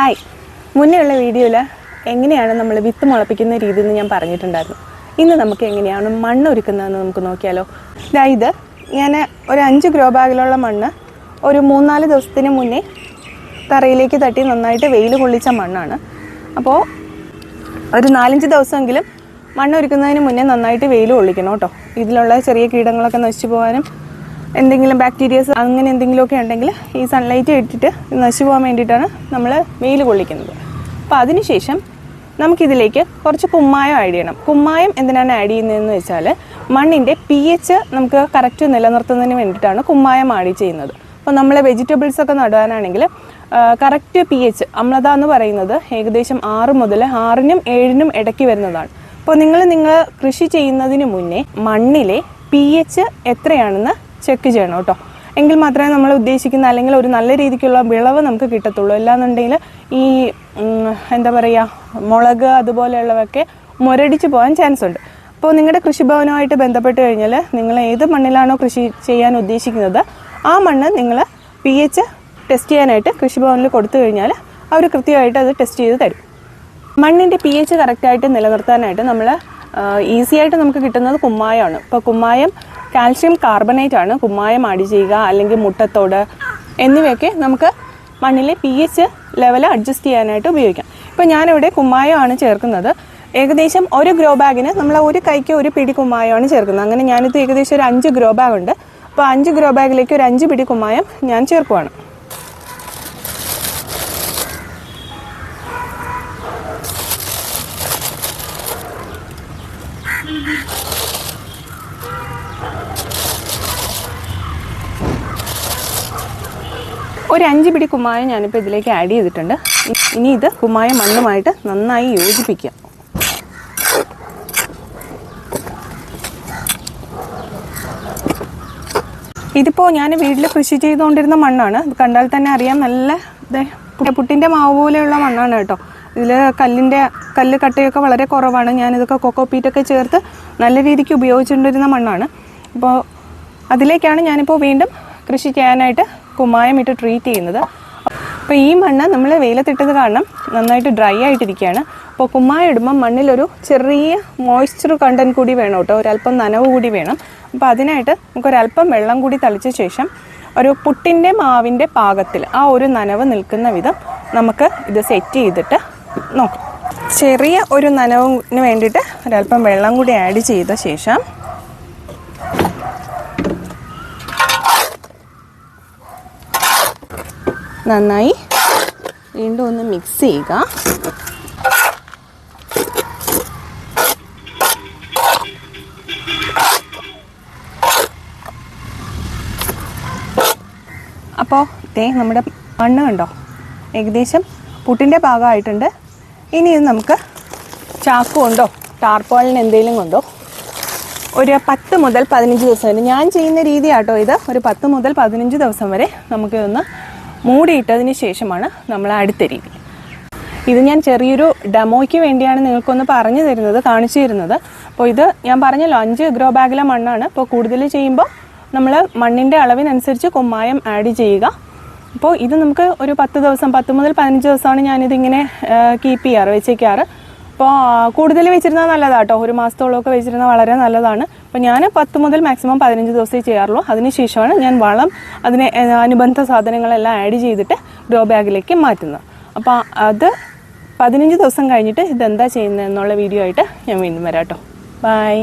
Hi. മുന്നെയുള്ള വീഡിയോയിൽ എങ്ങനെയാണ് നമ്മൾ വിത്ത് മുളപ്പിക്കുന്ന രീതി എന്ന് ഞാൻ പറഞ്ഞിട്ടുണ്ടായിരുന്നു. ഇന്ന് നമുക്ക് എങ്ങനെയാണ് മണ്ണ് ഒരുക്കുന്നതെന്ന് നമുക്ക് നോക്കിയാലോ. ഇത് ഞാൻ ഒരു അഞ്ച് ഗ്രോ ബാഗിലുള്ള മണ്ണ് ഒരു മൂന്നാൽ ദിവസത്തിന് മുന്നേ തറയിലേക്ക് തട്ടി നന്നായിട്ട് വെയിൽ കൊള്ളിച്ച മണ്ണാണ്. അപ്പോൾ ഒരു നാലഞ്ച് ദിവസമെങ്കിലും മണ്ണ് ഒരുക്കുന്നതിന് മുന്നേ നന്നായിട്ട് വെയിൽ കൊള്ളിക്കണം കേട്ടോ. ഇതിലുള്ള ചെറിയ കീടങ്ങളൊക്കെ നശിച്ചു പോകാനും എന്തെങ്കിലും ബാക്ടീരിയസ് അങ്ങനെ എന്തെങ്കിലുമൊക്കെ ഉണ്ടെങ്കിൽ ഈ സൺലൈറ്റ് ഇട്ടിട്ട് നശിച്ചു പോകാൻ വേണ്ടിയിട്ടാണ് നമ്മൾ വെയിൽ കൊള്ളിക്കുന്നത്. അപ്പോൾ അതിനുശേഷം നമുക്കിതിലേക്ക് കുറച്ച് കുമ്മായം ആഡ് ചെയ്യണം. കുമ്മായം എന്തിനാണ് ആഡ് ചെയ്യുന്നതെന്ന് വെച്ചാൽ മണ്ണിന്റെ പി എച്ച് നമുക്ക് കറക്റ്റ് നിലനിർത്തുന്നതിന് വേണ്ടിയിട്ടാണ് കുമ്മായം ആഡ് ചെയ്യുന്നത്. അപ്പോൾ നമ്മൾ വെജിറ്റബിൾസ് ഒക്കെ നടുവാനാണെങ്കിൽ കറക്റ്റ് പി എച്ച് അമ്ലത എന്ന് പറയുന്നത് ഏകദേശം ആറ് മുതൽ ആറിനും ഏഴിനും ഇടയ്ക്ക് വരുന്നതാണ്. അപ്പോൾ നിങ്ങൾ നിങ്ങൾ കൃഷി ചെയ്യുന്നതിന് മുന്നേ മണ്ണിലെ പി എച്ച് എത്രയാണെന്ന് ചെക്ക് ചെയ്യണം കേട്ടോ. എങ്കിൽ മാത്രമേ നമ്മൾ ഉദ്ദേശിക്കുന്ന അല്ലെങ്കിൽ ഒരു നല്ല രീതിക്കുള്ള വിളവ് നമുക്ക് കിട്ടത്തുള്ളൂ. അല്ലാന്നുണ്ടെങ്കിൽ ഈ എന്താ പറയുക മുളക് അതുപോലെയുള്ളവയൊക്കെ മുരടിച്ച് പോകാൻ ചാൻസ് ഉണ്ട്. അപ്പോൾ നിങ്ങളുടെ കൃഷിഭവനുമായിട്ട് ബന്ധപ്പെട്ട് കഴിഞ്ഞാൽ നിങ്ങൾ ഏത് മണ്ണിലാണോ കൃഷി ചെയ്യാൻ ഉദ്ദേശിക്കുന്നത് ആ മണ്ണ് നിങ്ങൾ പി എച്ച് ടെസ്റ്റ് ചെയ്യാനായിട്ട് കൃഷിഭവനിൽ കൊടുത്തു കഴിഞ്ഞാൽ അവർ കൃത്യമായിട്ട് അത് ടെസ്റ്റ് ചെയ്ത് തരും. മണ്ണിന്റെ പി എച്ച് കറക്റ്റായിട്ട് നിലനിർത്താനായിട്ട് നമ്മൾ ഈസിയായിട്ട് നമുക്ക് കിട്ടുന്നത് കുമ്മായമാണ്. ഇപ്പോൾ കുമ്മായം കാൽഷ്യം കാർബണേറ്റ് ആണ് കുമ്മായം ആഡ് ചെയ്യുക അല്ലെങ്കിൽ മുട്ടത്തോട് എന്നിവയൊക്കെ നമുക്ക് മണ്ണിലെ പി എച്ച് ലെവൽ അഡ്ജസ്റ്റ് ചെയ്യാനായിട്ട് ഉപയോഗിക്കാം. ഇപ്പോൾ ഞാനിവിടെ കുമ്മായമാണ് ചേർക്കുന്നത്. ഏകദേശം ഒരു ഗ്രോ ബാഗിന് നമ്മൾ ഒരു കൈക്ക് ഒരു പിടി കുമ്മായമാണ് ചേർക്കുന്നത്. അങ്ങനെ ഞാനിത് ഏകദേശം ഒരു അഞ്ച് ഗ്രോ ബാഗ് ഉണ്ട്. അപ്പോൾ അഞ്ച് ഗ്രോ ബാഗിലേക്ക് ഒരു അഞ്ച് പിടി കുമ്മായം ഞാൻ ചേർക്കുവാണ്. ഒരു അഞ്ച് പിടി കുമ്മായം ഞാനിപ്പോൾ ഇതിലേക്ക് ആഡ് ചെയ്തിട്ടുണ്ട്. ഇനി ഇത് കുമ്മായം മണ്ണുമായിട്ട് നന്നായി യോജിപ്പിക്കുക ഇതിപ്പോൾ ഞാൻ വീട്ടിൽ കൃഷി ചെയ്തുകൊണ്ടിരുന്ന മണ്ണാണ്. കണ്ടാൽ തന്നെ അറിയാം നല്ല പുട്ടിന്റെ മാവ് പോലെയുള്ള മണ്ണാണ് കേട്ടോ. ഇതിൽ കല്ലിന്റെ കല്ല് കട്ടയൊക്കെ വളരെ കുറവാണ്. ഞാനിതൊക്കെ കൊക്കോ പീറ്റൊക്കെ ചേർത്ത് നല്ല രീതിക്ക് ഉപയോഗിച്ചുകൊണ്ടിരുന്ന മണ്ണാണ്. അപ്പോൾ അതിലേക്കാണ് ഞാനിപ്പോൾ വീണ്ടും കൃഷി ചെയ്യാനായിട്ട് കുമ്മായം ഇട്ട് ട്രീറ്റ് ചെയ്യുന്നത്. അപ്പോൾ ഈ മണ്ണ് നമ്മൾ വെയിലത്തിട്ടത് കാരണം നന്നായിട്ട് ഡ്രൈ ആയിട്ടിരിക്കുകയാണ്. അപ്പോൾ കുമ്മായം ഇടുമ്പോൾ മണ്ണിലൊരു ചെറിയ മോയ്സ്ചർ കണ്ടന്റ് കൂടി വേണം കേട്ടോ. ഒരല്പം നനവ് കൂടി വേണം. അപ്പോൾ അതിനായിട്ട് നമുക്കൊരല്പം വെള്ളം കൂടി തളിച്ച ശേഷം ഒരു പുട്ടിന്റെ മാവിന്റെ പാകത്തിൽ ആ ഒരു നനവ് നിൽക്കുന്ന വിധം നമുക്ക് ഇത് സെറ്റ് ചെയ്തിട്ട് നോക്കാം. ചെറിയ ഒരു നനവിന് വേണ്ടിയിട്ട് ഒരല്പം വെള്ളം കൂടി ആഡ് ചെയ്ത ശേഷം നന്നായി. വീണ്ടും ഒന്ന് മിക്സ് ചെയ്യുക. അപ്പോൾ ദേ നമ്മുടെ മണ്ണ് കണ്ടോ? ഏകദേശം പുട്ടിന്റെ ഭാഗമായിട്ടുണ്ട്. ഇനി ഇത് നമുക്ക് ചാക്ക് കൊണ്ടോ ടാർപ്പോളിന് എന്തെങ്കിലും കൊണ്ടോ ഒരു പത്ത് മുതൽ പതിനഞ്ച് ദിവസം വരെ. ഞാൻ ചെയ്യുന്ന രീതിയാട്ടോ ഇത്. ഒരു പത്ത് മുതൽ പതിനഞ്ച് ദിവസം വരെ നമുക്ക് ഇതൊന്ന് മൂടിയിട്ടതിന് ശേഷമാണ് നമ്മൾ അടുത്ത രീതി ഇത് ഞാൻ ചെറിയൊരു ഡെമോയ്ക്ക് വേണ്ടിയാണ് നിങ്ങൾക്കൊന്ന് പറഞ്ഞു തരുന്നത് കാണിച്ചു തരുന്നത്. അപ്പോൾ ഇത് ഞാൻ പറഞ്ഞല്ലോ അഞ്ച് ഗ്രോ ബാഗിലെ മണ്ണാണ്. അപ്പോൾ കൂടുതൽ ചെയ്യുമ്പോൾ നമ്മൾ മണ്ണിന്റെ അളവിനനുസരിച്ച് കുമ്മായം ആഡ് ചെയ്യുക. അപ്പോൾ ഇത് നമുക്ക് ഒരു പത്ത് ദിവസം പത്ത് മുതൽ പതിനഞ്ച് ദിവസമാണ് ഞാനിതിങ്ങനെ കീപ്പ് ചെയ്യാറ് വെച്ചേക്കാറ്. അപ്പോൾ കൂടുതൽ വെച്ചിരുന്നാൽ കേട്ടോ ഒരു മാസത്തോളമൊക്കെ വെച്ചിരുന്നാൽ വളരെ നല്ലതാണ്. അപ്പോൾ ഞാൻ പത്ത് മുതൽ മാക്സിമം പതിനഞ്ച് ദിവസമേ ചെയ്യാറുള്ളൂ. അതിനുശേഷമാണ് ഞാൻ വളം അതിന് അനുബന്ധ സാധനങ്ങളെല്ലാം ആഡ് ചെയ്തിട്ട് ഗ്രോ ബാഗിലേക്ക് മാറ്റുന്നത്. അപ്പോൾ അത് പതിനഞ്ച് ദിവസം കഴിഞ്ഞിട്ട് ഇതെന്താ ചെയ്യുന്നത് എന്നുള്ള വീഡിയോ ആയിട്ട് ഞാൻ വീണ്ടും വരാം കേട്ടോ ബൈ